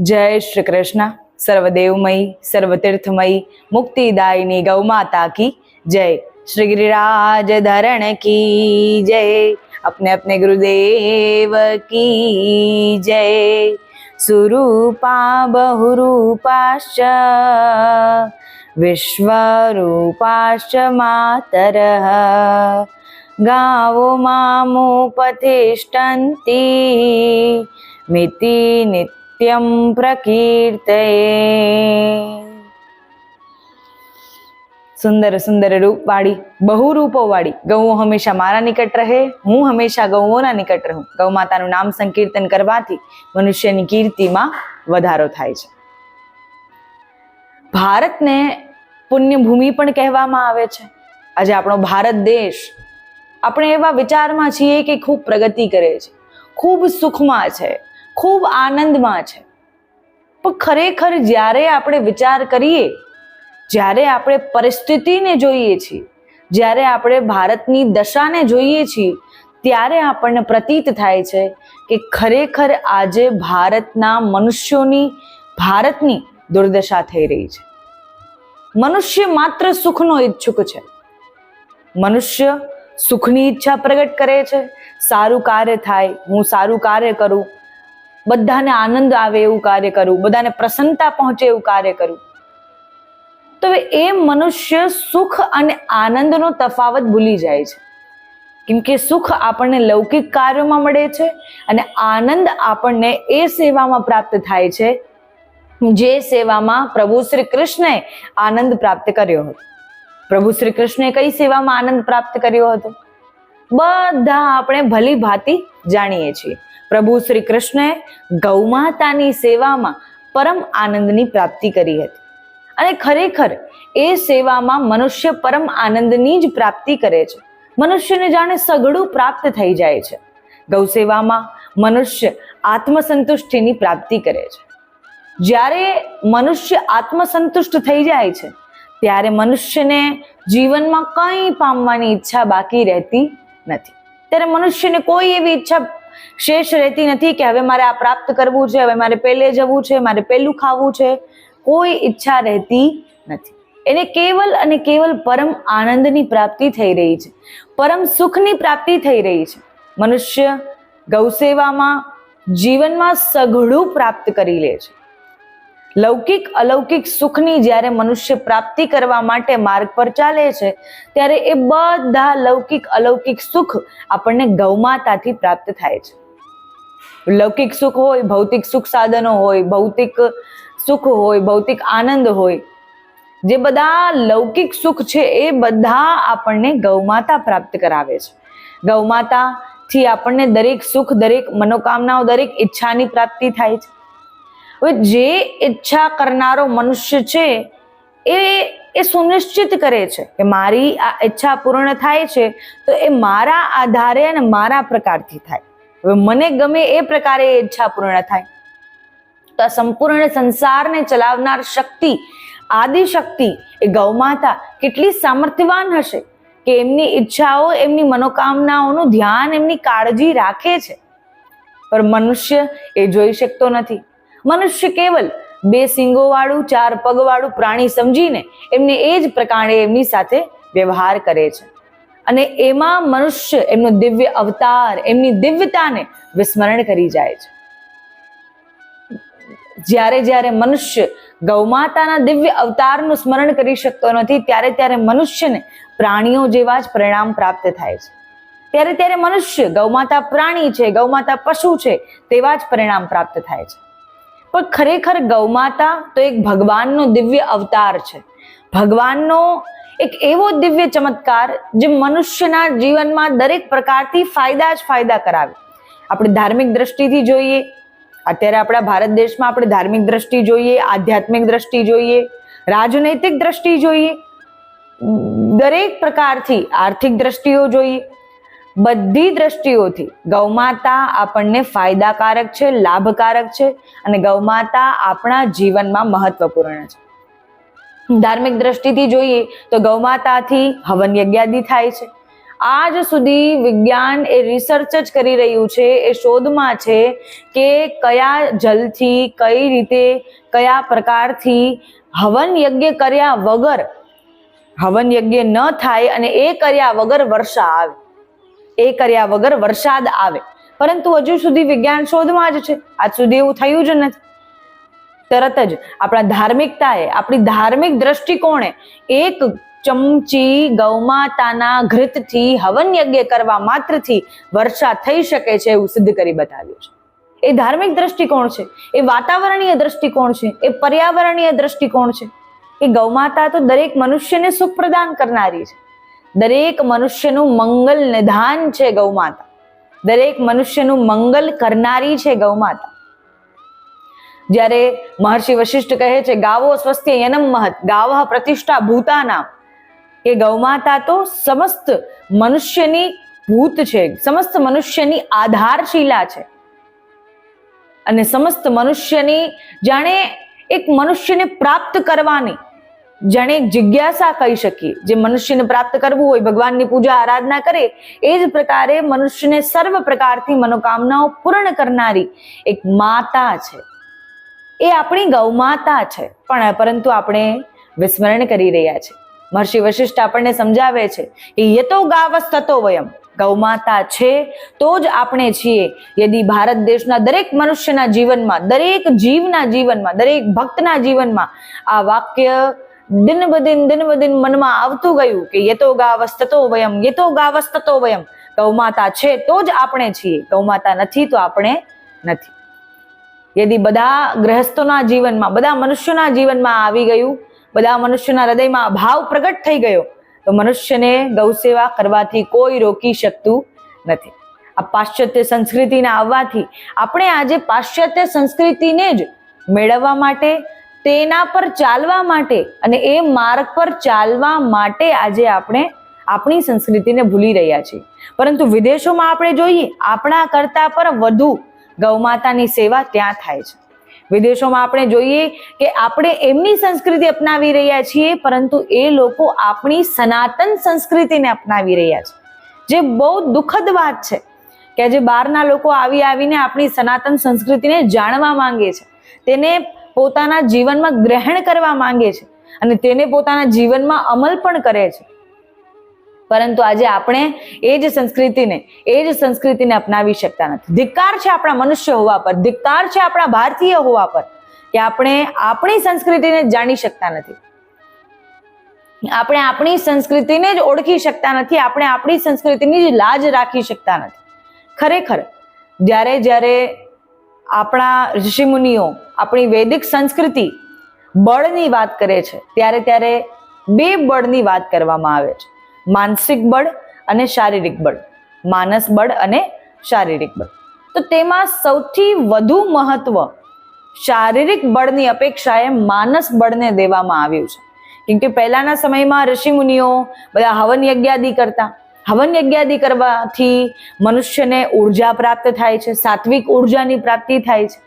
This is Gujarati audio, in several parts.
જય શ્રી કૃષ્ણ સર્વદેવમયી સર્વતીર્થમયી મુક્તિદાયિની ગૌ માતા કી જય શ્રી गिरिराज धरण की जय अपने अपने गुरुदेव की जय सुरूपा बहुरूपाश्च विश्वरूपाश्च मातरः गावो मामुपतिष्ठन्ति मिति नित्यं નિત્યમ પ્રકીર્તયે સુંદર સુંદર રૂપવાળી બહુ રૂપોવાળી ગૌઓ હંમેશા મારા નિકટ રહે હું હંમેશા ગૌઓના નિકટ રહું ગૌ માતાનું નામ સંકીર્તન કરવાથી મનુષ્યની કીર્તિમાં વધારો થાય છે. ભારતને પુણ્યભૂમિ પણ કહેવામાં આવે છે. આજે આપણો ભારત દેશ, આપણે એવા વિચારમાં છીએ કે ખૂબ પ્રગતિ કરે છે, ખૂબ સુખમાં છે. ખૂબ આનંદમાં છે. પણ ખરેખર જ્યારે આપણે વિચાર કરીએ, જ્યારે આપણે પરિસ્થિતિને જોઈએ છીએ, જ્યારે આપણે ભારતની દશાને જોઈએ છીએ, ત્યારે આપણને પ્રતીત થાય છે કે ખરેખર આજે ભારતના મનુષ્યોની, ભારતની દુર્દશા થઈ રહી છે. મનુષ્ય માત્ર સુખનો ઈચ્છુક છે. મનુષ્ય સુખની ઈચ્છા પ્રગટ કરે છે. સારું કાર્ય થાય, હું સારું કાર્ય કરું બધાને આનંદ આવે એવું કાર્ય કરવું, બધાને પ્રસન્નતા પહોંચે એવું કાર્ય કરવું. તો એ મનુષ્ય સુખ અને આનંદનો તફાવત ભૂલી જાય છે. કેમ કે સુખ આપણને લૌકિક કાર્યોમાં મળે છે અને આનંદ આપણને એ સેવામાં પ્રાપ્ત થાય છે જે સેવામાં પ્રભુ શ્રી કૃષ્ણએ આનંદ પ્રાપ્ત કર્યો હતો. પ્રભુ શ્રી કૃષ્ણએ કઈ સેવામાં આનંદ પ્રાપ્ત કર્યો હતો? બધા આપણે ભલી ભાતી જાણીએ છીએ. પ્રભુ શ્રી કૃષ્ણએ ગૌમાતાની સેવામાં પરમ આનંદની પ્રાપ્તિ કરી હતી. અને ખરેખર એ સેવામાં મનુષ્ય પરમ આનંદની જ પ્રાપ્તિ કરે છે. મનુષ્યને જાણે સઘળું પ્રાપ્ત થઈ જાય છે. ગૌ સેવામાં મનુષ્ય આત્મસંતુષ્ટિની પ્રાપ્તિ કરે છે. જ્યારે મનુષ્ય આત્મસંતુષ્ટ થઈ જાય છે, ત્યારે મનુષ્યને જીવનમાં કંઈ પામવાની ઈચ્છા બાકી રહેતી નથી. ત્યારે મનુષ્યને કોઈ એવી ઈચ્છા શેષ રહેતી નથી કે હવે મારે આ પ્રાપ્ત કરવું છે, હવે મારે પહેલે જવું છે, મારે પહેલું ખાવું છે. કોઈ ઈચ્છા રહેતી નથી. એને કેવલ અને કેવલ પરમ આનંદની પ્રાપ્તિ થઈ રહી છે. પરમ સુખની પ્રાપ્તિ થઈ રહી છે. મનુષ્ય ગૌસેવામાં જીવનમાં સઘળું પ્રાપ્ત કરી લે છે. લૌકિક અલૌકિક સુખની જ્યારે મનુષ્ય પ્રાપ્તિ કરવા માટે માર્ગ પર ચાલે છે, ત્યારે એ બધા લૌકિક અલૌકિક સુખ આપણને ગૌમાતાથી પ્રાપ્ત થાય છે. લૌકિક સુખ હોય, ભૌતિક સુખ સાધનો હોય, ભૌતિક સુખ હોય, ભૌતિક આનંદ હોય, જે બધા લૌકિક સુખ છે એ બધા આપણને ગૌમાતા પ્રાપ્ત કરાવે છે. ગૌમાતાથી આપણને દરેક સુખ, દરેક મનોકામનાઓ, દરેક ઈચ્છાની પ્રાપ્તિ થાય છે. હવે જે ઈચ્છા કરનારો મનુષ્ય છે, એ એ સુનિશ્ચિત કરે છે કે મારી આ ઈચ્છા પૂર્ણ થાય છે, તો એ મારા આધારે અને મારા પ્રકારથી થાય. હવે મને ગમે એ પ્રકારે એ ઈચ્છા પૂર્ણ થાય. તો આ સંપૂર્ણ સંસારને ચલાવનાર શક્તિ આદિ શક્તિ એ ગૌમાતા કેટલી સામર્થ્યવાન હશે કે એમની ઈચ્છાઓ, એમની મનોકામનાઓનું ધ્યાન, એમની કાળજી રાખે છે. પણ મનુષ્ય એ જોઈ શકતો નથી. મનુષ્ય કેવલ બે સિંગો વાળું ચાર પગ વાળું પ્રાણી સમજીને એમને એ જ પ્રકારે એમની સાથે વ્યવહાર કરે છે. અને એમાં મનુષ્ય એમનો દિવ્ય અવતાર, એમની દિવ્યતાને વિસ્મરણ કરી જાય છે. જ્યારે જ્યારે મનુષ્ય ગૌમાતાના દિવ્ય અવતારનું સ્મરણ કરી શકતો નથી, ત્યારે ત્યારે મનુષ્યને પ્રાણીઓ જેવા જ પરિણામ પ્રાપ્ત થાય છે. ત્યારે ત્યારે મનુષ્ય ગૌમાતા પ્રાણી છે, ગૌમાતા પશુ છે, તેવા જ પરિણામ પ્રાપ્ત થાય છે. પણ ખરેખર ગૌમાતા તો એક ભગવાનનો દિવ્ય અવતાર છે. ભગવાનનો એક એવો દિવ્ય ચમત્કાર જે મનુષ્યના જીવનમાં દરેક પ્રકારથી ફાયદા જ ફાયદા કરાવે. આપણે ધાર્મિક દ્રષ્ટિથી જોઈએ, અત્યારે આપણા ભારત દેશમાં આપણે ધાર્મિક દ્રષ્ટિ જોઈએ, આધ્યાત્મિક દ્રષ્ટિ જોઈએ, રાજનૈતિક દ્રષ્ટિ જોઈએ, દરેક પ્રકારથી આર્થિક દ્રષ્ટિઓ જોઈએ બધી દ્રષ્ટિઓથી ગૌમાતા આપણને ફાયદાકારક છે, લાભકારક છે અને ગૌમાતા આપણા જીવનમાં મહત્વપૂર્ણ છે. ધાર્મિક દ્રષ્ટિથી જોઈએ તો ગૌમાતાથી હવન યજ્ઞાદિ થાય છે. આજ સુધી વિજ્ઞાન એ રિસર્ચ જ કરી રહ્યું છે, એ શોધમાં છે કે કયા જલથી, કઈ રીતે, કયા પ્રકારથી હવન યજ્ઞ કર્યા વગર, હવન યજ્ઞ ન થાય અને એ કર્યા વગર વર્ષા આવે. એ કર્યા વગર વરસાદ આવે. પરંતુ હજુ સુધી વિજ્ઞાન શોધમાં જ છે. આજ સુધી એવું થયું જ નથી. તરત જ આપણા ધાર્મિકતાએ, આપણી ધાર્મિક દ્રષ્ટિકોણે એક ચમચી ગૌમાતાના ઘૃતથી હવન યજ્ઞ કરવા માત્રથી વર્ષા થઈ શકે છે એવું સિદ્ધ કરી બતાવ્યું છે. એ ધાર્મિક દ્રષ્ટિકોણ છે. એ વાતાવરણીય દ્રષ્ટિકોણ છે. એ પર્યાવરણીય દ્રષ્ટિકોણ છે. એ ગૌમાતા તો દરેક મનુષ્યને સુખ પ્રદાન કરનારી છે. દરેક મનુષ્યનું મંગલ નિધાન છે ગૌમાતા. દરેક મનુષ્યનું મંગલ કરનારી છે ગૌમાતા. જ્યારે મહર્ષિ વશિષ્ઠ કહે છે, ગાવો સ્વસ્થ્ય યનમ મહત, ગાવ પ્રતિષ્ઠા ભૂતાના કે ગૌમાતા તો સમસ્ત મનુષ્યની ભૂત છે, સમસ્ત મનુષ્યની આધારશીલા છે. અને સમસ્ત મનુષ્યની જાણે એક મનુષ્યને પ્રાપ્ત કરવાની જાણે જિજ્ઞાસા કહી શકીએ. જે મનુષ્યને પ્રાપ્ત કરવું હોય, ભગવાનની પૂજા, આરાધના કરે, એ જ પ્રકારે મનુષ્યને સર્વ પ્રકારથી મનોકામનાઓ પૂર્ણ કરનારી એક માતા છે. એ આપણી ગૌમાતા છે. પણ, પરંતુ આપણે વિસ્મરણ કરી રહ્યા છે. મહર્ષિ વશિષ્ઠ આપણને સમજાવે છે કે યતો ગાવસ થતો વયમ. ગૌમાતા છે તો જ આપણે છીએ. યદી ભારત દેશના દરેક મનુષ્યના જીવનમાં, દરેક જીવના જીવનમાં, દરેક ભક્તના જીવનમાં આ વાક્ય દિન બદિન દિન બદિન મનમાં આવતું ગયું કે યતો ગાવસ્તતો વયમ, યતો ગાવસ્તતો વયમ. ગૌમાતા છે તો જ આપણે છીએ. ગૌમાતા નથી તો આપણે નથી. યદી બધા ગ્રહસ્થોના જીવનમાં, બધા મનુષ્યોના જીવનમાં આવી ગયું, બધા મનુષ્યના હૃદયમાં ભાવ પ્રગટ થઈ ગયો, તો મનુષ્યને ગૌસેવા કરવાથી કોઈ રોકી શકતું નથી. આ પાશ્ચાત્ય સંસ્કૃતિના આવવાથી આપણે આજે પાશ્ચાત્ય સંસ્કૃતિને જ મેળવવા માટે તેના પર ચાલવા માટે અને એ માર્ગ પર ચાલવા માટે આજે આપણે આપણી સંસ્કૃતિને ભૂલી રહ્યા છીએ. પરંતુ વિદેશોમાં આપણે જોઈએ, આપણા કરતા પર વધુ ગૌમાતાની સેવા ત્યાં થાય છે. વિદેશોમાં આપણે જોઈએ કે આપણે એમની સંસ્કૃતિ અપનાવી રહ્યા છીએ, પરંતુ એ લોકો આપણી સનાતન સંસ્કૃતિને અપનાવી રહ્યા છે. જે બહુ દુઃખદ વાત છે કે આજે બહારના લોકો આવી આવીને આપણી સનાતન સંસ્કૃતિને જાણવા માંગે છે. તેને પોતાના જીવનમાં ગ્રહણ કરવા માંગે છે અને તેને પોતાના જીવનમાં અમલ પણ કરે છે. પરંતુ આજે આપણે એ જ સંસ્કૃતિને, એ જ સંસ્કૃતિને અપનાવી શકતા નથી. ધિક્કાર છે આપણા મનુષ્ય હોવા પર, ધિક્કાર છે આપણા ભારતીય હોવા પર કે આપણે આપણી સંસ્કૃતિને જાણી શકતા નથી. આપણે આપણી સંસ્કૃતિને જ ઓળખી શકતા નથી, આપણે આપણી સંસ્કૃતિની જ લાજ રાખી શકતા નથી. ખરેખર, જ્યારે જ્યારે આપણા ઋષિમુનિઓ, આપણી વૈદિક સંસ્કૃતિ બળની વાત કરે છે. ત્યારે ત્યારે બે બળની વાત કરવામાં આવે છે. માનસિક બળ અને શારીરિક બળ. માનસ બળ અને શારીરિક બળ. તો તેમાં સૌથી વધુ મહત્વ શારીરિક બળની અપેક્ષાએ માનસ બળને દેવામાં આવ્યું છે. કેમ કે પહેલાના સમયમાં ઋષિમુનિઓ બધા હવન યજ્ઞાદિ કરતા. હવન યજ્ઞાદિ કરવાથી મનુષ્યને ઊર્જા પ્રાપ્ત થાય છે, સાત્વિક ઉર્જાની પ્રાપ્તિ થાય છે.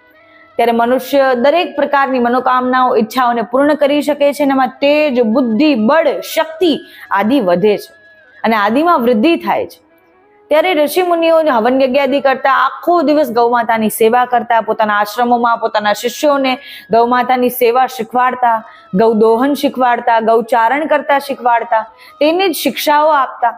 ત્યારે મનુષ્ય દરેક પ્રકારની મનોકામનાઓ, ઈચ્છાઓને પૂર્ણ કરી શકે છે અને એમાં તેજ, બુદ્ધિ, બળ, શક્તિ આદિ વધે છે અને આદિમાં વૃદ્ધિ થાય છે. ત્યારે ઋષિ મુનિઓ હવન યજ્ઞાદિ કરતા આખો દિવસ ગૌમાતાની સેવા કરતા, પોતાના આશ્રમોમાં પોતાના શિષ્યોને ગૌમાતાની સેવા શીખવાડતા ગૌદોહન શીખવાડતા ગૌચારણ કરતા શીખવાડતા, તેની જ શિક્ષાઓ આપતા.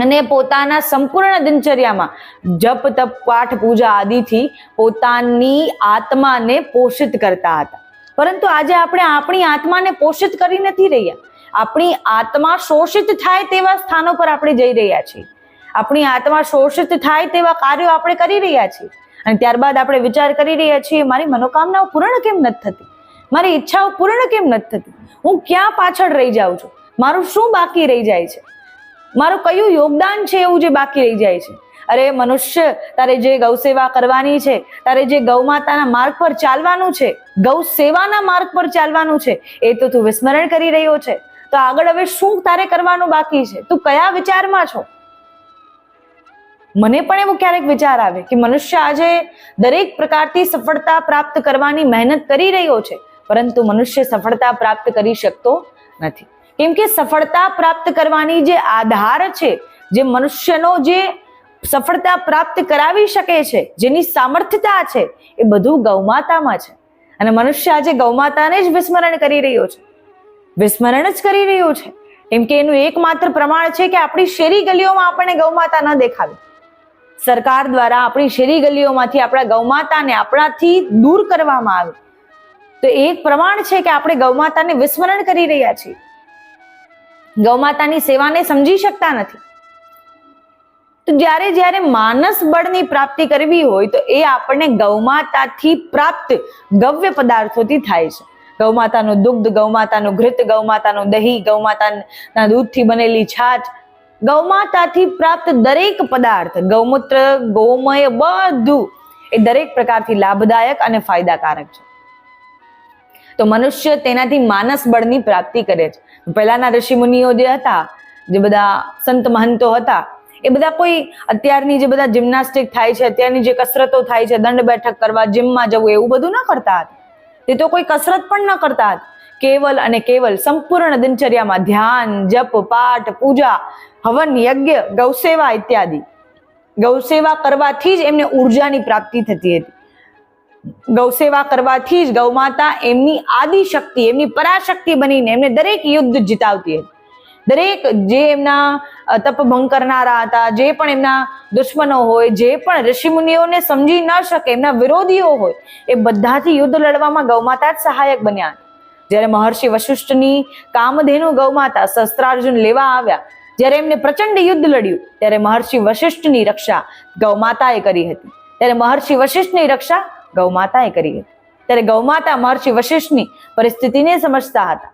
અને પોતાના સંપૂર્ણ દિનચર્યામાં જપ, તપ, પાઠ, પૂજા આદિથી પોતાની આત્માને પોષિત કરતા હતા. પરંતુ આજે આપણે આપણી આત્માને પોષિત કરી નથી રહ્યા. આપણી આત્મા શોષિત થાય તેવા સ્થાનો પર આપણે જઈ રહ્યા છીએ. આપણી આત્મા શોષિત થાય તેવા કાર્યો આપણે કરી રહ્યા છીએ. અને ત્યારબાદ આપણે વિચાર કરી રહ્યા છીએ, મારી મનોકામનાઓ પૂર્ણ કેમ નથી થતી? મારી ઈચ્છાઓ પૂર્ણ કેમ નથી થતી? હું ક્યાં પાછળ રહી જાઉં છું? મારું શું બાકી રહી જાય છે? મારું કયું યોગદાન છે એવું જે બાકી રહી જાય છે? અરે, મનુષ્ય, તારે જે ગૌ સેવા કરવાની છે, તારે જે ગૌ માતાના માર્ગ પર ચાલવાનું છે, ગૌ સેવાના માર્ગ પર ચાલવાનું છે, એ તો તું વિસ્મરણ કરી રહ્યો છે. તો આગળ હવે શું તારે કરવાનું બાકી છે? તું કયા વિચારમાં છો? મને પણ એવો ક્યારેક વિચાર આવે કે મનુષ્ય આજે દરેક પ્રકારથી સફળતા પ્રાપ્ત કરવાની મહેનત કરી રહ્યો છે, પરંતુ મનુષ્ય સફળતા પ્રાપ્ત કરી શકતો નથી. કેમ કે સફળતા પ્રાપ્ત કરવાની જે આધાર છે, જે મનુષ્યનો જે સફળતા પ્રાપ્ત કરાવી શકે છે, જેની સામર્થ્યતા છે, એ બધું ગૌમાતામાં છે. અને મનુષ્ય આજે ગૌમાતાને જ વિસ્મરણ કરી રહ્યો છે. વિસ્મરણ જ કરી રહ્યો છે. કેમ કે એનું એકમાત્ર પ્રમાણ છે કે આપણી શેરી ગલીઓમાં આપણને ગૌમાતા ન દેખાવી. સરકાર દ્વારા આપણી શેરી ગલીઓમાંથી આપણા ગૌમાતાને આપણાથી દૂર કરવામાં આવે. તો એક પ્રમાણ છે કે આપણે ગૌમાતાને વિસ્મરણ કરી રહ્યા છીએ. ગૌમાતાની સેવાને સમજી શકતા નથી. તો જ્યારે જ્યારે માનસ બળની પ્રાપ્તિ કરવી હોય તો એ આપણને ગૌમાતાથી પ્રાપ્ત ગવ્ય પદાર્થોથી થાય છે. ગૌમાતાનું દુગ્ધ, ગૌમાતાનું ઘૃત, ગૌમાતાનું દહીં, ગૌમાતાના દૂધથી બનેલી છાશ ગૌમાતાથી પ્રાપ્ત દરેક પદાર્થ, ગૌમૂત્ર, ગૌમય બધું એ દરેક પ્રકારથી લાભદાયક અને ફાયદાકારક છે. તો મનુષ્ય તેનાથી માનસ બળની પ્રાપ્તિ કરે છે. પહેલાના ઋષિ મુનિઓ જે હતા, જે બધા સંત મહંતો હતા, એ બધા કોઈ અત્યારની જે બધા જિમ્નાસ્ટિક થાય છે, અત્યારની જે કસરતો થાય છે, દંડ બેઠક કરવા, જિમમાં જવું, એવું બધું ન કરતા હતા. તે તો કોઈ કસરત પણ ન કરતા હતા. કેવલ અને કેવલ સંપૂર્ણ દિનચર્યામાં ધ્યાન, જપ, પાઠ, પૂજા, હવન, યજ્ઞ, ગૌસેવા ઇત્યાદિ. ગૌસેવા કરવાથી જ એમને ઉર્જાની પ્રાપ્તિ થતી હતી. ગૌસેવા કરવાથી જ ગૌમાતા એમની આદિશક્તિ, એમની પરાશક્તિ બનીને એમને દરેક યુદ્ધ જીતાવતી હતી. દરેક જે એમના તપભંગ કરનારા હતા, જે પણ એમના દુશ્મનો હોય, જે પણ ઋષિમુનિઓને સમજી ન શકે, એમના વિરોધીઓ હોય, એ બધાથી યુદ્ધ લડવામાં ગૌમાતા જ સહાયક બન્યા. જ્યારે મહર્ષિ વશિષ્ઠની કામધેનુ ગૌમાતા શસ્ત્રાર્જુન લેવા આવ્યા, જ્યારે એમને પ્રચંડ યુદ્ધ લડ્યું, ત્યારે મહર્ષિ વશિષ્ઠની રક્ષા ગૌમાતાએ કરી હતી. ત્યારે મહર્ષિ વશિષ્ઠની રક્ષા ગૌમાતાએ કરી હતી. ત્યારે ગૌમાતા મહર્ષિ વશિષ્ઠની પરિસ્થિતિને સમજતા હતા.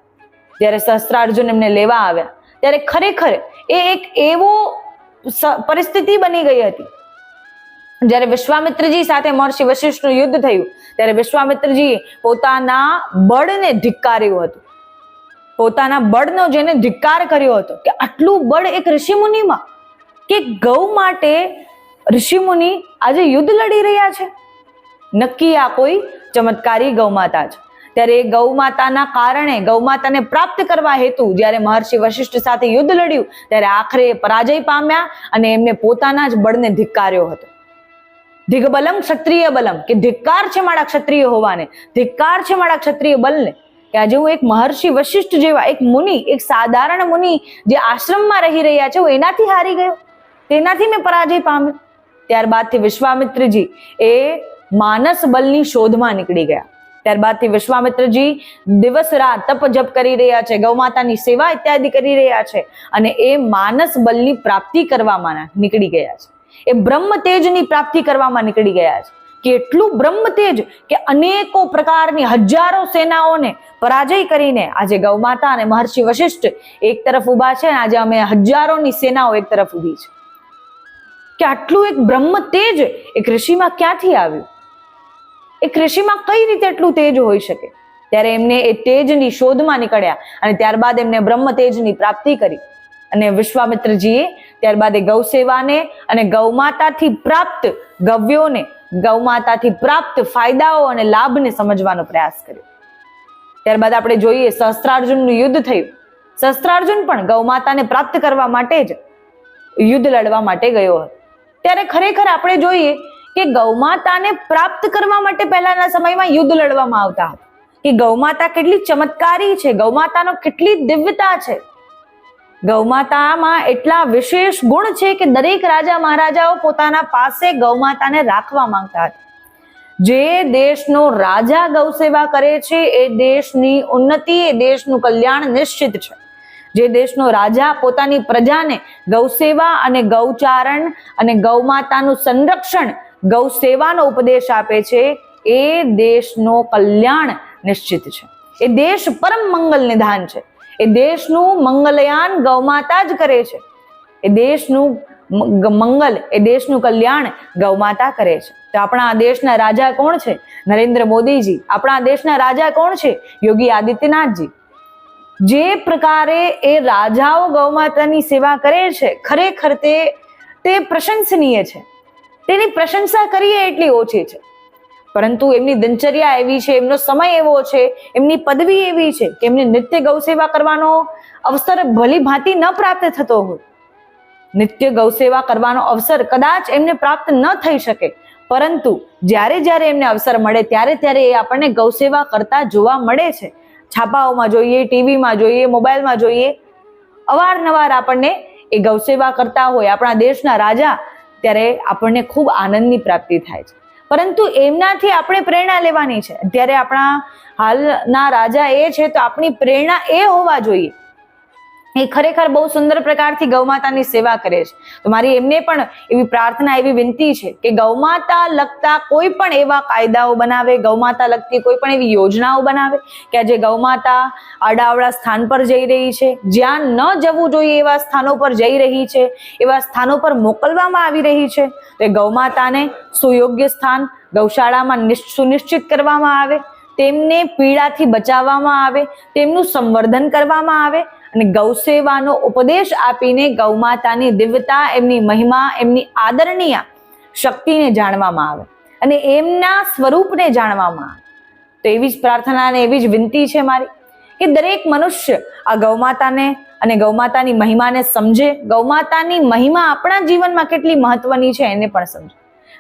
જ્યારે સહસ્ત્રાર્જુન એમને લેવા આવ્યા, ત્યારે ખરેખર એ એક એવો પરિસ્થિતિ બની ગઈ હતી. જ્યારે વિશ્વામિત્રજી સાથે મહર્ષિ વશિષ્ઠનું યુદ્ધ થયું, ત્યારે વિશ્વામિત્રજી પોતાના બળને ધિક્કાર્યું હતું. પોતાના બળનો જેને ધિક્કાર કર્યો હતો કે આટલું બળ એક ઋષિમુનિમાં, કે ગૌ માટે ઋષિમુનિ આજે યુદ્ધ લડી રહ્યા છે? નક્કી આ કોઈ ચમત્કારી ગૌમાતા છે ત્યારે ગૌમાતાના કારણે ગૌમાતાને પ્રાપ્ત કરવા હેતુ જ્યારે મહર્ષિ વશિષ્ઠ સાથે યુદ્ધ લડ્યું, ત્યારે આખરે પરાજય પામ્યા અને એમને પોતાના જ બળને ધિક્કાર્યો હતો. દિગ્બલમ ક્ષત્રિય બલમ, કે ધિક્કાર છે મારા ક્ષત્રિય હોવાને, ધિક્કાર છે મારા ક્ષત્રિય બલને, કે આજે હું એક મહર્ષિ વશિષ્ઠ જેવા એક મુનિ, એક સાધારણ મુનિ જે આશ્રમમાં રહી રહ્યા છે, હું એનાથી હારી ગયો. તેનાથી મેં પરાજય પામ્યો. ત્યારબાદથી વિશ્વામિત્રજી એ માનસ બલની શોધમાં નીકળી ગયા. ત્યારબાદથી વિશ્વામિત્રજી દિવસ રાત તપ જપ કરી રહ્યા છે ગૌમાતાની સેવા ઇત્યાદિ કરી રહ્યા છે અને એ માનસ બલની પ્રાપ્તિ કરવામાં નીકળી ગયા છે. એ બ્રહ્મ તેજની પ્રાપ્તિ કરવામાં નીકળી ગયા છે. કે એટલું બ્રહ્મ તેજ કે અનેકો પ્રકારની હજારો સેનાઓને પરાજય કરીને આજે ગૌમાતા અને મહર્ષિ વશિષ્ઠ એક તરફ ઊભા છે અને આજે અમે હજારોની સેનાઓ એક તરફ ઊભી છે. કે આટલું એક બ્રહ્મ તેજ એક ઋષિમાં ક્યાંથી આવ્યું? એક કૃષિમાં કઈ રીતે એટલું તેજ હોઈ શકે? ત્યારે એમને એ તેજની શોધમાં નીકળ્યા અને ત્યારબાદ એમને બ્રહ્મ તેજની પ્રાપ્તિ કરી. અને વિશ્વામિત્રજીએ ત્યારબાદ એ ગૌ સેવાને અને ગૌમાતાથી પ્રાપ્ત ગવ્યોને, ગૌમાતાથી પ્રાપ્ત ફાયદાઓ અને લાભને સમજવાનો પ્રયાસ કર્યો. ત્યારબાદ આપણે જોઈએ સહસ્ત્રાર્જુનનું યુદ્ધ થયું. શસ્ત્રાર્જુન પણ ગૌમાતાને પ્રાપ્ત કરવા માટે જ યુદ્ધ લડવા માટે ગયો હતો. ત્યારે ખરેખર આપણે જોઈએ કે ગૌમાતાને પ્રાપ્ત કરવા માટે પહેલાના સમયમાં યુદ્ધ લડવામાં આવતા હતા. કે ગૌમાતા કેટલી ચમત્કારી છે, ગૌમાતાનો કેટલી દિવ્યતા છે. ગૌમાતામાં એટલા વિશેષ ગુણ છે કે દરેક રાજા મહારાજાઓ પોતાના પાસે ગૌમાતાને રાખવા માંગતા હતા. જે દેશનો રાજા ગૌ સેવા કરે છે, એ દેશની ઉન્નતિ, એ દેશનું કલ્યાણ નિશ્ચિત છે. જે દેશનો રાજા પોતાની પ્રજાને ગૌ સેવા અને ગૌચારણ અને ગૌમાતાનું સંરક્ષણ ગૌ સેવાનો ઉપદેશ આપે છે, એ દેશનો કલ્યાણ નિશ્ચિત છે. એ દેશ પરમ મંગલ નિધાન છે. એ દેશનું મંગલયાન ગૌમાતા જ કરે છે. એ દેશનું મંગલ, એ દેશનું કલ્યાણ ગૌમાતા કરે છે. તો આપણા દેશના રાજા કોણ છે? નરેન્દ્ર મોદીજી. આપણા દેશના રાજા કોણ છે? યોગી આદિત્યનાથજી. જે પ્રકારે એ રાજાઓ ગૌમાતાની સેવા કરે છે, ખરેખર તે તે પ્રશંસનીય છે. તેની પ્રશંસા કરીએ એટલી ઓછી છે. પરંતુ એમની દિનચર્યા એવી છે, એમનો સમય એવો છે, એમની પદવી એવી છે કે એમને નિત્ય ગૌ સેવા કરવાનો અવસર ભલી ભાંતિ ન પ્રાપ્ત થતો હોય. નિત્ય ગૌસેવા કરવાનો અવસર કદાચ એમને પ્રાપ્ત ન થઈ શકે. પરંતુ જ્યારે જ્યારે એમને અવસર મળે, ત્યારે ત્યારે એ આપણને ગૌસેવા કરતા જોવા મળે છે. છાપાઓમાં જોઈએ, ટીવીમાં જોઈએ, મોબાઈલમાં જોઈએ. અવારનવાર આપણને એ ગૌસેવા કરતા હોય. આપણા દેશના રાજા ત્યારે આપણને ખૂબ આનંદની પ્રાપ્તિ થાય છે. પરંતુ એમનાથી આપણે પ્રેરણા લેવાની છે. અત્યારે આપણા હાલના રાજા એ છે તો આપણી પ્રેરણા એ હોવા જોઈએ. એ ખરેખર બહુ સુંદર પ્રકારથી ગૌમાતાની સેવા કરે છે. તો મારી એમને પણ એવી પ્રાર્થના, એવી વિનંતી છે કે ગૌમાતા લગતા કોઈ પણ એવા કાયદાઓ બનાવે ગૌમાતા લગતી કોઈ પણ એવી યોજનાઓ બનાવે કે આજે ગૌમાતા આડાવડા સ્થાન પર જઈ રહી છે, જ્યાં ન જવું જોઈએ એવા સ્થાનો પર જઈ રહી છે, એવા સ્થાનો પર મોકલવામાં આવી રહી છે, તો એ ગૌમાતાને સુયોગ્ય સ્થાન ગૌશાળામાં સુનિશ્ચિત કરવામાં આવે, તેમને પીડાથી બચાવવામાં આવે, તેમનું સંવર્ધન કરવામાં આવે અને ગૌસેવાનો ઉપદેશ આપીને ગૌમાતાની દિવ્યતા, એમની મહિમા, એમની આદરણીય શક્તિને જાણવામાં આવે અને એમના સ્વરૂપને જાણવામાં આવે. તો એવી જ પ્રાર્થના અને એવી જ વિનંતી છે મારી કે દરેક મનુષ્ય આ ગૌમાતાને અને ગૌમાતાની મહિમાને સમજે. ગૌમાતાની મહિમા આપણા જીવનમાં કેટલી મહત્વની છે એને પણ સમજે.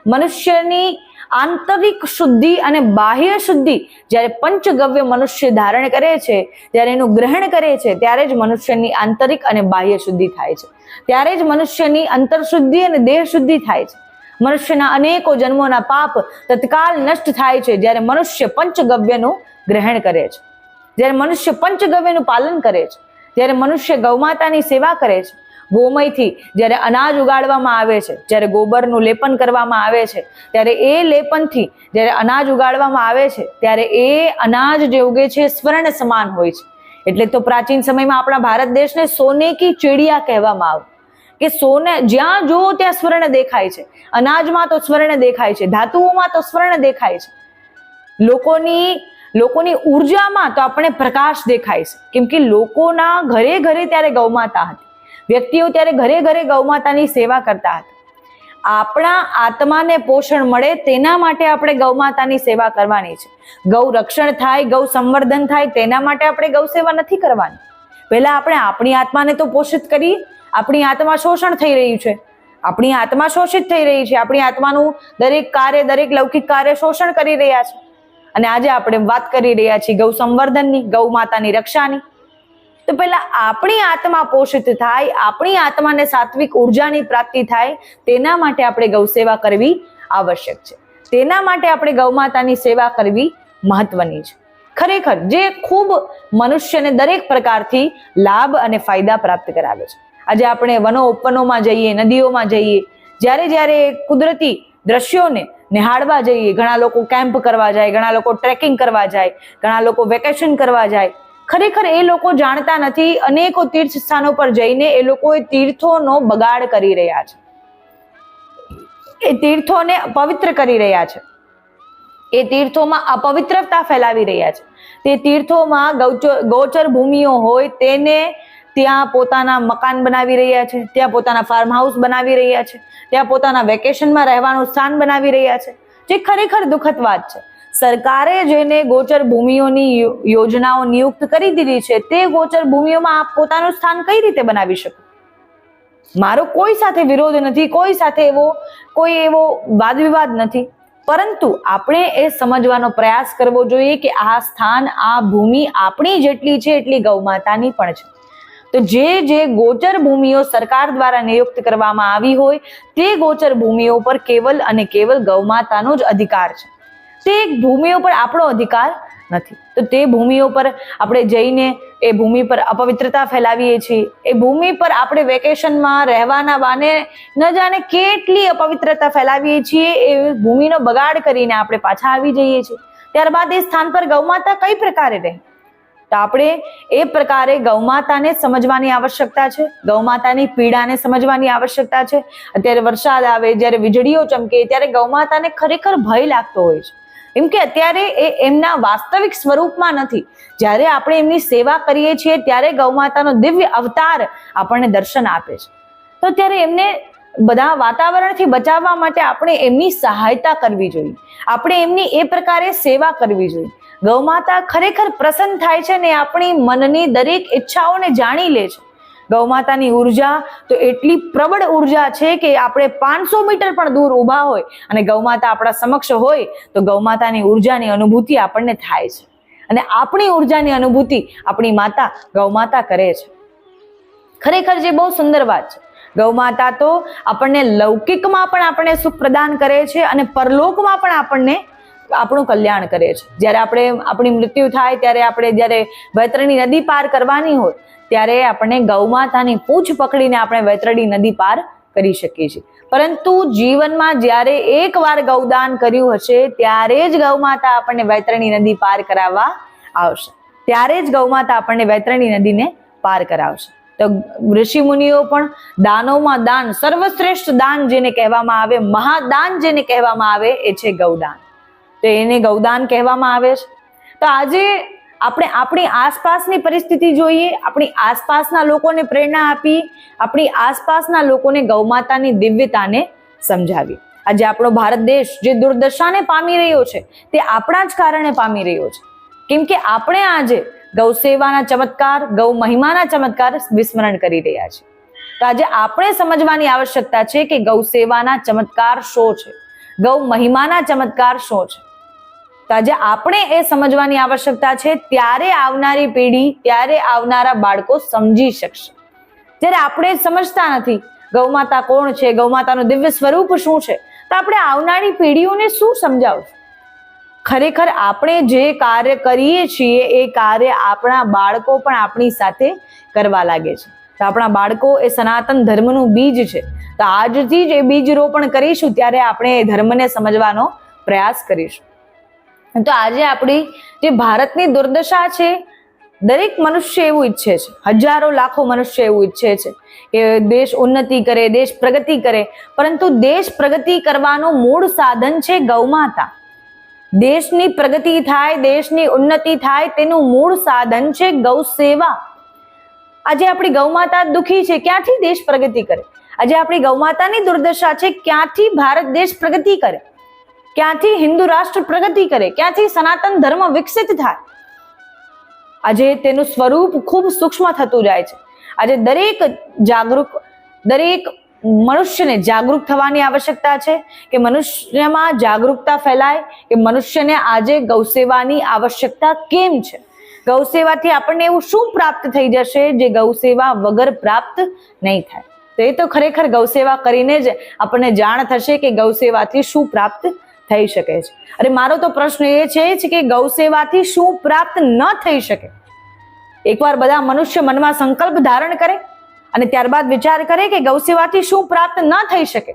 મનુષ્યની આંતરિક શુદ્ધિ અને બાહ્ય શુદ્ધિ જ્યારે પંચગવ્ય મનુષ્ય ધારણ કરે છે, ત્યારે એનું ગ્રહણ કરે છે, ત્યારે જ મનુષ્યની આંતરિક અને બાહ્ય શુદ્ધિ થાય છે. ત્યારે જ મનુષ્યની અંતરશુદ્ધિ અને દેહ શુદ્ધિ થાય છે. મનુષ્યના અનેકો જન્મોના પાપ તત્કાલ નષ્ટ થાય છે જ્યારે મનુષ્ય પંચગવ્યનું ગ્રહણ કરે છે. જ્યારે મનુષ્ય પંચગવ્યનું પાલન કરે છે. જ્યારે મનુષ્ય ગૌમાતાની સેવા કરે છે. ગોમયથી જ્યારે અનાજ ઉગાડવામાં આવે છે, જ્યારે ગોબરનું લેપન કરવામાં આવે છે, ત્યારે એ લેપનથી જ્યારે અનાજ ઉગાડવામાં આવે છે, ત્યારે એ અનાજ જે ઉગે છે સ્વર્ણ સમાન હોય છે. એટલે તો પ્રાચીન સમયમાં આપણા ભારત દેશને સોને કી ચીડિયા કહેવામાં આવે. કે સોને જ્યાં જુઓ ત્યાં સ્વર્ણ દેખાય છે. અનાજમાં તો સ્વર્ણ દેખાય છે, ધાતુઓમાં તો સ્વર્ણ દેખાય છે. લોકોની લોકોની ઉર્જામાં તો આપણે પ્રકાશ દેખાય છે. કેમ કે લોકોના ઘરે ઘરે ત્યારે ગૌમાતા હતી. વ્યક્તિઓ ત્યારે ઘરે ઘરે ગૌમાતાની સેવા કરતા હતા. આપણા આત્માને પોષણ મળે તેના માટે આપણે ગૌમાતાની સેવા કરવાની છે. ગૌ રક્ષણ થાય, ગૌ સંવર્ધન થાય તેના માટે આપણે ગૌ સેવા નથી કરવાની. પહેલા આપણે આપણી આત્માને તો પોષિત કરીએ. આપણી આત્મા શોષણ થઈ રહ્યું છે. આપણી આત્મા શોષિત થઈ રહી છે. આપણી આત્માનું દરેક કાર્ય, દરેક લૌકિક કાર્ય શોષણ કરી રહ્યા છે. અને આજે આપણે વાત કરી રહ્યા છીએ ગૌ સંવર્ધનની, ગૌ માતાની રક્ષાની. તો પહેલા આપણી આત્મા પોષિત થાય, આપણી આત્માને સાત્વિક ઉર્જાની પ્રાપ્તિ થાય, તેના માટે આપણે ગૌ સેવા કરવી આવશ્યક છે. તેના માટે આપણે ગૌમાતાની સેવા કરવી મહત્વની છે. ખરેખર જે ખૂબ મનુષ્યને દરેક પ્રકારથી લાભ અને ફાયદા પ્રાપ્ત કરાવે છે. આજે આપણે વનો ઉપવનોમાં જઈએ, નદીઓમાં જઈએ, જ્યારે જ્યારે કુદરતી દ્રશ્યોને નિહાળવા જઈએ, ઘણા લોકો કેમ્પ કરવા જાય, ઘણા લોકો ટ્રેકિંગ કરવા જાય, ઘણા લોકો વેકેશન કરવા જાય ખરેખર એ લોકો જાણતા નથી. અનેકો તીર્થ સ્થાનો પર જઈને એ લોકો એ તીર્થોનો બગાડ કરી રહ્યા છે. એ તીર્થોને પવિત્ર કરી રહ્યા છે. એ તીર્થોમાં અપવિત્રતા ફેલાવી રહ્યા છે. તે તીર્થોમાં ગૌચર ભૂમિઓ હોય તેને ત્યાં પોતાના મકાન બનાવી રહ્યા છે. ત્યાં પોતાના ફાર્મ હાઉસ બનાવી રહ્યા છે. ત્યાં પોતાના વેકેશનમાં રહેવાનું સ્થાન બનાવી રહ્યા છે. જે ખરેખર દુઃખદ વાત છે. સરકારે જેને ગોચર ભૂમિઓની યોજનાઓ નિયુક્ત કરી દીધી છે, તે ગોચર ભૂમિઓમાં આપ પોતાનું સ્થાન કઈ રીતે બનાવી શકો? મારો કોઈ સાથે વિરોધ નથી, કોઈ સાથે એવો, કોઈ એવો વાદવિવાદ નથી. પરંતુ આપણે એ સમજવાનો પ્રયાસ કરવો જોઈએ કે આ સ્થાન, આ ભૂમિ આપણી જેટલી છે એટલી ગૌમાતાની પણ છે. તો જે જે ગોચર ભૂમિઓ સરકાર દ્વારા નિયુક્ત કરવામાં આવી હોય, તે ગોચર ભૂમિઓ પર કેવલ અને કેવલ ગૌમાતાનો જ અધિકાર છે. તે ભૂમિઓ પર આપણો અધિકાર નથી. તો તે ભૂમિઓ પર આપણે જઈને એ ભૂમિ પર અપવિત્રતા ફેલાવીએ છીએ. એ ભૂમિ પર આપણે વેકેશનમાં રહેવાના બાને ન જાણે કેટલી અપવિત્રતા ફેલાવીએ છીએ એ ભૂમિનો બગાડ કરીને આપણે પાછા આવી જઈએ છીએ. ત્યારબાદ એ સ્થાન પર ગૌમાતા કઈ પ્રકારે રહે? તો આપણે એ પ્રકારે ગૌમાતાને સમજવાની આવશ્યકતા છે. ગૌમાતાની પીડાને સમજવાની આવશ્યકતા છે. અત્યારે વરસાદ આવે, જ્યારે વીજળીઓ ચમકે, ત્યારે ગૌમાતાને ખરેખર ભય લાગતો હોય છે. કેમ કે અત્યારે એ એમના વાસ્તવિક સ્વરૂપમાં નથી. જ્યારે આપણે એમની સેવા કરીએ છીએ, ત્યારે ગૌમાતાનો દિવ્ય અવતાર આપણને દર્શન આપે છે. તો ત્યારે એમને બધા વાતાવરણથી બચાવવા માટે આપણે એમની સહાયતા કરવી જોઈએ. આપણે એમની એ પ્રકારે સેવા કરવી જોઈએ. ગૌમાતા ખરેખર પ્રસન્ન થાય છે ને આપણી મનની દરેક ઈચ્છાઓને જાણી લે છે. ગૌમાતાની ઊર્જા. તો એટલી પ્રબળ ઊર્જા છે કે આપણે પાંચસો મીટર પણ દૂર ઊભા હોય અને ગૌમાતા આપણા સમક્ષ હોય, તો ગૌમાતાની ઉર્જાની અનુભૂતિ આપણને થાય છે. અને આપણી ઉર્જાની અનુભૂતિ આપણી માતા ગૌમાતા કરે છે. ખરેખર જે બહુ સુંદર વાત છે. ગૌમાતા તો આપણને લૌકિકમાં પણ આપણને સુખ પ્રદાન કરે છે અને પરલોકમાં પણ આપણને આપણું કલ્યાણ કરે છે. જ્યારે આપણે આપણી મૃત્યુ થાય, ત્યારે આપણે જ્યારે વૈતરણી નદી પાર કરવાની હોય, ત્યારે આપણે ગૌમાતાની પૂંછ પકડીને આપણે વૈતરણી નદી પાર કરી શકીએ છીએ. પરંતુ જીવનમાં જ્યારે એકવાર ગૌદાન કર્યું હશે, ત્યારે જ ગૌમાતા આપણને વૈતરણી નદી પાર કરાવવા આવશે. ત્યારે જ ગૌમાતા આપણને વૈતરણી નદીને પાર કરાવશે. તો ઋષિ મુનિઓ પણ દાનોમાં દાન, સર્વશ્રેષ્ઠ દાન જેને કહેવામાં આવે, મહાદાન જેને કહેવામાં આવે, એ છે ગૌદાન. તો એને ગૌદાન કહેવામાં આવે છે. તો આજે આપણે આપણી આસપાસની પરિસ્થિતિ જોઈએ, આપણી આસપાસના લોકોને પ્રેરણા આપી, આપણી આસપાસના લોકોને ગૌમાતાની દિવ્યતાને સમજાવી. આજે આપણો ભારત દેશ જે દુર્દશાને પામી રહ્યો છે, તે આપણા જ કારણે પામી રહ્યો છે. કેમ કે આપણે આજે ગૌ સેવાના ચમત્કાર, ગૌ મહિમાના ચમત્કાર વિસ્મરણ કરી રહ્યા છે તો આજે આપણે સમજવાની આવશ્યકતા છે કે ગૌ સેવાના ચમત્કાર શો છે? ગૌ મહિમાના ચમત્કાર શો છે? તો આજે આપણે એ સમજવાની આવશ્યકતા છે, ત્યારે આવનારી પેઢી, ત્યારે આવનારા બાળકો સમજી શકશે. જ્યારે આપણે સમજતા નથી, ગૌમાતા કોણ છે, ગૌમાતાનું દિવ્ય સ્વરૂપ શું છે, તો આપણે આવનારી પેઢીઓને શું સમજાવશું? ખરેખર આપણે જે કાર્ય કરીએ છીએ, એ કાર્ય આપણા બાળકો પણ આપણી સાથે કરવા લાગે છે. તો આપણા બાળકો એ સનાતન ધર્મનું બીજ છે. તો આજથી જ એ બીજ રોપણ કરીશું, ત્યારે આપણે એ ધર્મને સમજવાનો પ્રયાસ કરીશું. તો આજે આપણી જે ભારતની દુર્દશા છે, દરેક મનુષ્ય એવું ઈચ્છે છે. હજારો લાખો મનુષ્ય એવું ઈચ્છે છે કે દેશ ઉન્નતિ કરે, દેશ પ્રગતિ કરે. પરંતુ દેશ પ્રગતિ કરવાનું મૂળ સાધન છે ગૌમાતા. દેશની પ્રગતિ થાય, દેશની ઉન્નતિ થાય તેનું મૂળ સાધન છે ગૌ સેવા આજે આપણી ગૌમાતા દુખી છે, ક્યાંથી દેશ પ્રગતિ કરે? આજે આપણી ગૌમાતાની દુર્દશા છે, ક્યાંથી ભારત દેશ પ્રગતિ કરે? ક્યાંથી હિન્દુ રાષ્ટ્ર પ્રગતિ કરે? ક્યાંથી સનાતન ધર્મ વિકસિત થાય? આજે તેનું સ્વરૂપ ખૂબ સૂક્ષ્મ થતું જાય છે. આજે દરેક જાગૃત દરેક મનુષ્યને જાગૃત થવાની આવશ્યકતા છે કે મનુષ્યમાં જાગૃતતા ફેલાય, કે મનુષ્યને આજે ગૌસેવાની આવશ્યકતા કેમ છે? ગૌસેવાથી આપણને એવું શું પ્રાપ્ત થઈ જશે જે ગૌસેવા વગર પ્રાપ્ત નહીં થાય? તો એ તો ખરેખર ગૌસેવા કરીને જ આપણને જાણ થશે કે ગૌસેવાથી શું પ્રાપ્ત થઈ શકે છે. અરે મારો તો પ્રશ્ન એ છે કે ગૌસેવાથી શું પ્રાપ્ત ન થઈ શકે? એકવાર બધા મનુષ્ય મનમાં સંકલ્પ ધારણ કરે અને ત્યારબાદ વિચાર કરે કે ગૌસેવાથી શું પ્રાપ્ત ન થઈ શકે?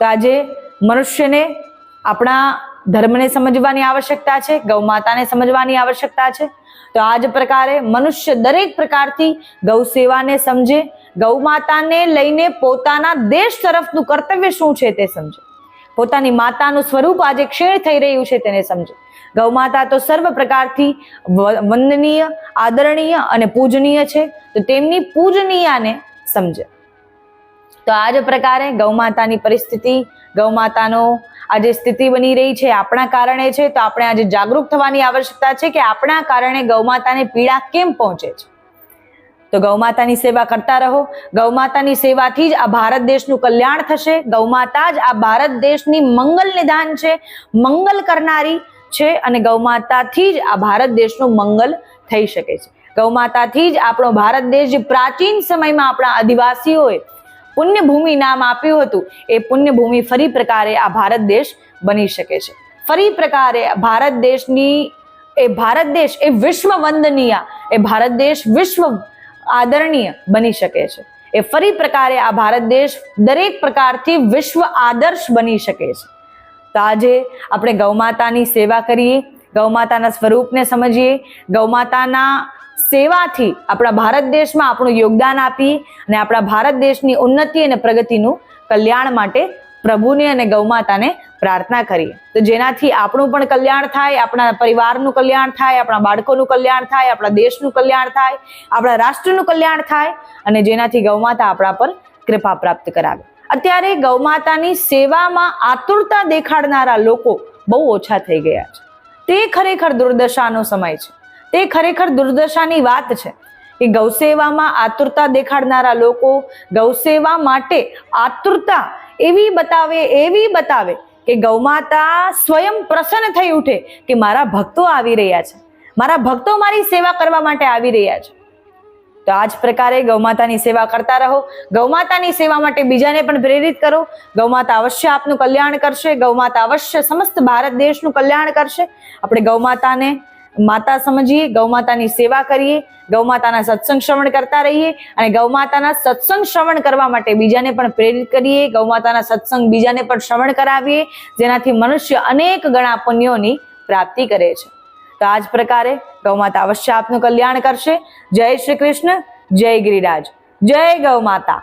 તો આજે મનુષ્યને આપણા ધર્મને સમજવાની આવશ્યકતા છે ગૌ માતાને સમજવાની આવશ્યકતા છે. તો આ જ પ્રકારે મનુષ્ય દરેક પ્રકારથી ગૌ સેવાને સમજે ગૌ માતાને લઈને પોતાના દેશ તરફનું કર્તવ્ય શું છે તે સમજે. પોતાની માતાનું સ્વરૂપ આજે ક્ષીણ થઈ રહ્યું છે તેને સમજે. ગૌ માતા તો સર્વ પ્રકારથી વંદનીય, આદરણીય અને પૂજનીય છે. તો તેમની પૂજનીયાને સમજે. તો આ જ પ્રકારે ગૌમાતાની પરિસ્થિતિ ગૌમાતાનો આજે સ્થિતિ બની રહી છે આપણા કારણે છે, તો આપણે આજે જાગૃત થવાની આવશ્યકતા છે કે આપણા કારણે ગૌમાતાને પીડા કેમ પહોંચે છે? તો ગૌમાતાની સેવા કરતા રહો. ગૌમાતાની સેવાથી જ આ ભારત દેશનું કલ્યાણ થશે. ગૌમાતા જ આ ભારત દેશની મંગલ નિદાન છે. મંગલ કરનારી છે અને ગૌમાતાથી જ આ ભારત દેશનું મંગલ થઈ શકે છે. ગૌમાતાથી જ આપણો ભારત દેશ પ્રાચીન સમયમાં આપણા આદિવાસીઓએ પુણ્યભૂમિ નામ આપ્યું હતું, એ પુણ્યભૂમિ ફરી પ્રકારે આ ભારત દેશ બની શકે છે. ફરી પ્રકારે ભારત દેશની એ ભારત દેશ એ વિશ્વ વંદનીય એ ભારત દેશ વિશ્વ આદરણીય બની શકે છે. એ ફરી પ્રકારે આ ભારત દેશ દરેક પ્રકારથી વિશ્વ આદર્શ બની શકે છે. તો આજે આપણે ગૌમાતાની સેવા કરીએ ગૌમાતાના સ્વરૂપને સમજીએ ગૌમાતાના સેવાથી આપણા ભારત દેશમાં આપણું યોગદાન આપીએ અને આપણા ભારત દેશની ઉન્નતિ અને પ્રગતિનું કલ્યાણ માટે પ્રભુને અને ગૌમાતાને પ્રાર્થના કરીએ. તો જેનાથી આપણું પણ કલ્યાણ થાય, આપણા પરિવારનું કલ્યાણ થાય, આપણા બાળકોનું કલ્યાણ થાય, આપણા દેશનું કલ્યાણ થાય, આપણા રાષ્ટ્રનું કલ્યાણ થાય અને જેનાથી ગૌમાતા આપણા પર કૃપા પ્રાપ્ત કરાવે. અત્યારે ગૌમાતાની સેવામાં આતુરતા દેખાડનારા લોકો બહુ ઓછા થઈ ગયા છે. તે ખરેખર દુર્દશાનો સમય છે. તે ખરેખર દુર્દશાની વાત છે કે ગૌસેવામાં આતુરતા દેખાડનારા લોકો ગૌસેવા માટે આતુરતા એવી બતાવે એવી બતાવે કે ગૌમાતા સ્વયં પ્રસન્ન થઈ ઉઠે કે મારા ભક્તો આવી રહ્યા છે. મારા ભક્તો મારી સેવા કરવા માટે આવી રહ્યા છે. તો આ જ પ્રકારે ગૌમાતાની સેવા કરતા રહો. ગૌમાતાની સેવા માટે બીજાને પણ પ્રેરિત કરો. ગૌમાતા અવશ્ય આપનું કલ્યાણ કરશે. ગૌમાતા અવશ્ય સમસ્ત ભારત દેશનું કલ્યાણ કરશે. આપણે ગૌમાતાને માતા સમજીએ ગૌમાતાની સેવા કરીએ ગૌમાતાના સત્સંગ શ્રવણ કરતા રહીએ અને ગૌમાતાના સત્સંગ શ્રવણ કરવા માટે બીજાને પણ પ્રેરિત કરીએ ગૌમાતાના સત્સંગ બીજાને પણ શ્રવણ કરાવીએ, જેનાથી મનુષ્ય અનેક ગણા પુણ્યોની પ્રાપ્તિ કરે છે. તો આ જ પ્રકારે ગૌમાતા અવશ્ય આપનું કલ્યાણ કરશે. જય શ્રી કૃષ્ણ, જય ગિરિરાજ, જય ગૌ માતા.